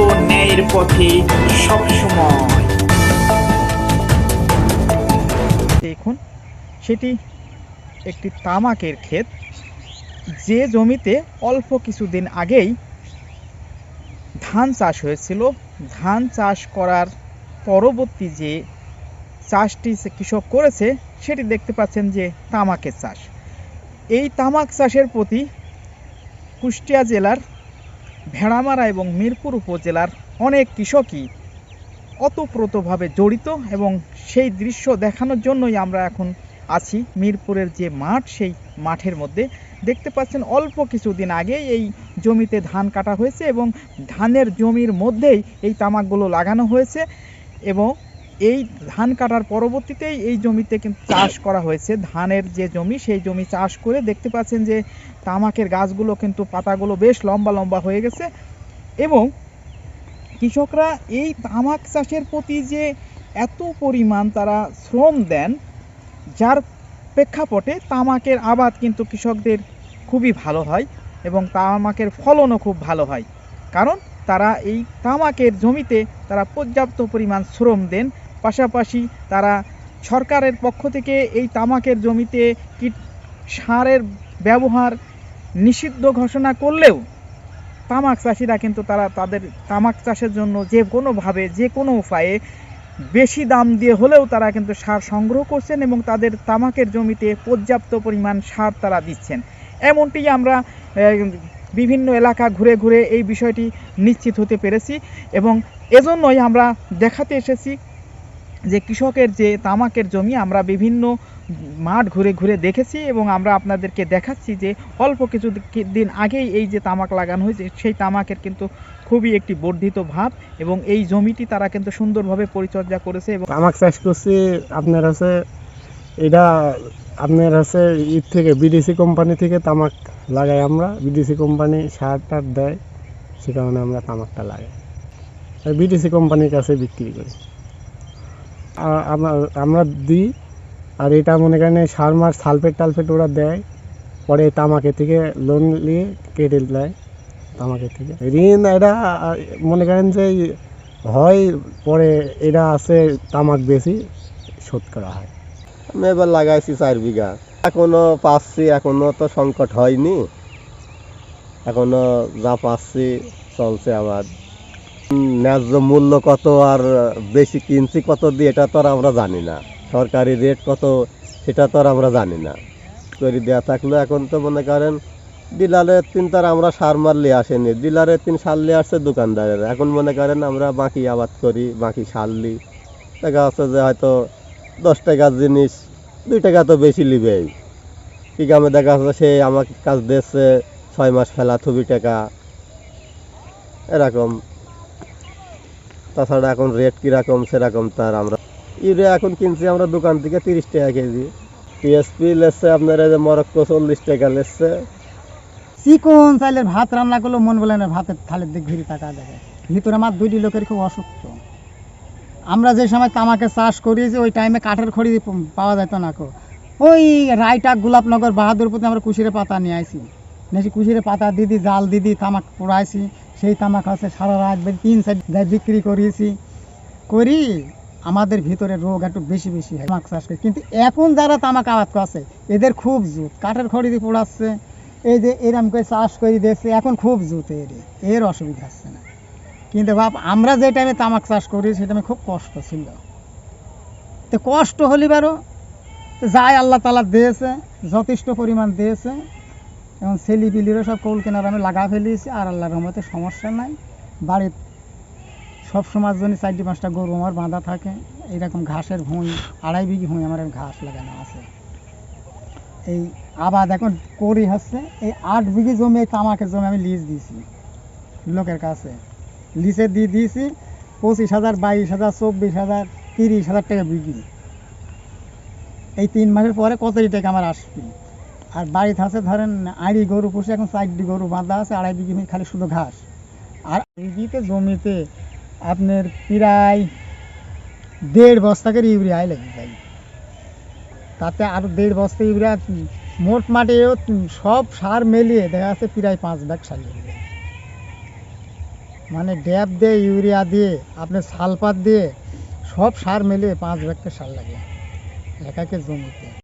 ও ন্যায়ের পথে সবসময়। দেখুন, সেটি একটি তামাকের ক্ষেত। যে জমিতে অল্প কিছুদিন আগেই ধান চাষ হয়েছিল, ধান চাষ করার পরবর্তী যে চাষটি কৃষক করেছে, সেটি দেখতে পাচ্ছেন যে তামাকের চাষ। এই তামাক চাষের প্রতি কুষ্টিয়া জেলার ভেড়ামারা এবং মিরপুর উপজেলার অনেক কৃষকই অতপ্রতভাবে জড়িত এবং সেই দৃশ্য দেখানোর জন্যই আমরা এখন আছি। মিরপুরের যে মাঠ, সেই মাঠের মধ্যে দেখতে পাচ্ছেন অল্প কিছুদিন আগে এই জমিতে ধান কাটা হয়েছে এবং ধানের জমির মধ্যেই এই তামাকগুলো লাগানো হয়েছে এবং এই ধান কাটার পরবর্তীতেই এই জমিতে কিন্তু চাষ করা হয়েছে। ধানের যে জমি, সেই জমি চাষ করে দেখতে পাচ্ছেন যে তামাকের গাছগুলো কিন্তু, পাতাগুলো বেশ লম্বা লম্বা হয়ে গেছে এবং কৃষকরা এই তামাক চাষের প্রতি যে এত পরিমাণ তারা শ্রম দেন, যার প্রেক্ষাপটে তামাকের আবাদ কিন্তু কৃষকদের খুবই ভালো হয় এবং তামাকের ফলনও খুব ভালো হয়। কারণ তারা এই তামাকের জমিতে তারা পর্যাপ্ত পরিমাণ শ্রম দেন পাশাপাশি তারা সরকারের পক্ষ থেকে এই তামাকের জমিতে কীট সারের ব্যবহার নিষিদ্ধ ঘোষণা করলেও তামাক চাষিরা কিন্তু তারা তাদের তামাক চাষের জন্য যে কোনোভাবে, যে কোনো উপায়ে বেশি দাম দিয়ে হলেও তারা কিন্তু সার সংগ্রহ করছেন এবং তাদের তামাকের জমিতে পর্যাপ্ত পরিমাণ সার তারা দিচ্ছেন। এমনটি আমরা বিভিন্ন এলাকা ঘুরে ঘুরে এই বিষয়টি নিশ্চিত হতে পেরেছি এবং এজন্যই আমরা দেখাতে এসেছি যে কৃষকের যে তামাকের জমি আমরা বিভিন্ন মাঠ ঘুরে ঘুরে দেখেছি এবং আমরা আপনাদেরকে দেখাচ্ছি যে অল্প কিছু দিন আগেই এই যে তামাক লাগানো হয়েছে, সেই তামাকের কিন্তু খুবই একটি বর্ধিত ভাব এবং এই জমিটি তারা কিন্তু সুন্দরভাবে পরিচর্যা করেছে এবং তামাক চাষ করছি আপনার হচ্ছে, এটা আপনার হচ্ছে ঈদ থেকে, বিদেশি কোম্পানি থেকে তামাক লাগাই আমরা। বিদেশি কোম্পানি সার টার দেয়, সে কারণে আমরা তামাকটা লাগাই। বিডিসি কোম্পানির কাছে বিক্রি করি। আমরা- দিই, আর এটা মনে করেন সার মার সালফেট টালফেট ওরা দেয়। পরে তামাকে থেকে লোন নিয়ে কেটে দেয় তামাকে থেকে। ঋণ এটা, মনে করেন যে হয়, পরে এটা আছে তামাক বেশি, শোধ করা হয়। আমি এবার লাগাইছি চার বিঘা। এখনও পাচ্ছি, এখনও তো সংকট হয়নি। এখনও যা পাচ্ছি চলছে আমার ন্যায্য মূল্য কত আর বেশি কিনছি কত দিয়ে, এটা তো আর আমরা জানি না। সরকারি রেট কত, সেটা তো আর আমরা জানি না। করে দেওয়া থাকল, এখন তো মনে করেন ডিলারের তিন তার আমরা সার মারলে আসেনি। ডিলারের তিন সার নিয়ে আসছে দোকানদারের। এখন মনে করেন আমরা বাকি আবাদ করি, বাকি সার লি দেখা যাচ্ছে যে হয়তো দশ টাকার জিনিস, দুই টাকা তো বেশি লিবেই কি গ্রামে দেখা যাচ্ছে সে আমাকে কাজ দিচ্ছে ছয় মাস ফেলা থুবি টাকা। এরকম। তাছাড়া এখন রেট কীরকম সেরকম তার আমরা ইউরিয়া এখন কিনছি আমরা দোকান থেকে তিরিশ টাকা কেজি। টিএসপি লেসছে আপনার এই যে মরক্কো চল্লিশ টাকা লেসছে চিকন চাইলে ভাত রান্না করলেও মন বলে না, ভাতের থালের দিক ঘুরি টাকা দেখে। ভিতরে আমার দুইটি লোকের খুব অসুস্থ। আমরা যে সময় তামাকে চাষ করিয়েছি, ওই টাইমে কাঠের খড়ি পাওয়া যেত না কো। ওই রায়টা গোলাপনগর বাহাদুরপুরে আমরা কুশিরে পাতা নিয়ে আইছি। নেছি কুশিরে পাতা দিদি, জাল দিদি, তামাক পোড়াইছি। সেই তামাক আছে, সারা রাত তিন সাইড যাই বিক্রি করিয়েছি। করি, আমাদের ভিতরে রোগ একটু বেশি বেশি হয়, তামাক চাষ করি। কিন্তু এখন যারা তামাক আবাদ করছে, এদের খুব জুত। কাঠের খড়ি দিয়ে পোড়াচ্ছে, এই যে এরম করে চাষ করে দেখছে এখন খুব জুত এর। এর অসুবিধা হচ্ছে না। কিন্তু বাপ, আমরা যে টাইমে তামাক চাষ করি সে টাইমে খুব কষ্ট ছিল। তো কষ্ট হলে বারো, তো যাই আল্লাহ তালা দিয়েছে, যথেষ্ট পরিমাণ দিয়েছে এবং ছেলি বিলিরও সব কৌল কেনার আমি লাগা ফেলিয়েছি আর আল্লাহর রহমতে সমস্যা নাই। বাড়ির সব সময় জন্য চারটি পাঁচটা গরু আমার বাঁধা থাকে এইরকম ঘাসের ভুঁই, আড়াই বিঘি ভুঁই আমার ঘাস লাগানো আছে। এই আবাদ এখন করি হচ্ছে, এই আট বিঘি জমি এই তামাকের জমি আমি লিজ দিয়েছি লোকের কাছে। লিজে দিয়ে দিয়েছি পঁচিশ হাজার, বাইশ হাজার, চব্বিশ হাজার, তিরিশ হাজার টাকা বিঘি এই তিন মাসের পরে কতটি টাকা আমার আসবে? আর বাড়িতে আছে, ধরেন আড়ি গরু পুষে, এখন চারটি গরু বাঁধা আছে, আড়াই বিঘি খালি শুধু ঘাস। আর বিঘিতে জমিতে আপনার প্রায় দেড় বস্তা করে ইউরিয়া লেগে যায়। তাতে আরও দেড় বস্তা ইউরিয়া, মোট মাটিও সব সার মেলিয়ে দেখা যাচ্ছে প্রায় পাঁচ ব্যাগ সার লেগে যায়। মানে ড্যাপ দিয়ে, ইউরিয়া দিয়ে আপনি সালপাত দিয়ে সব সার মিলিয়ে পাঁচ ব্যাগটা সার লাগে। একাকে জমিতে।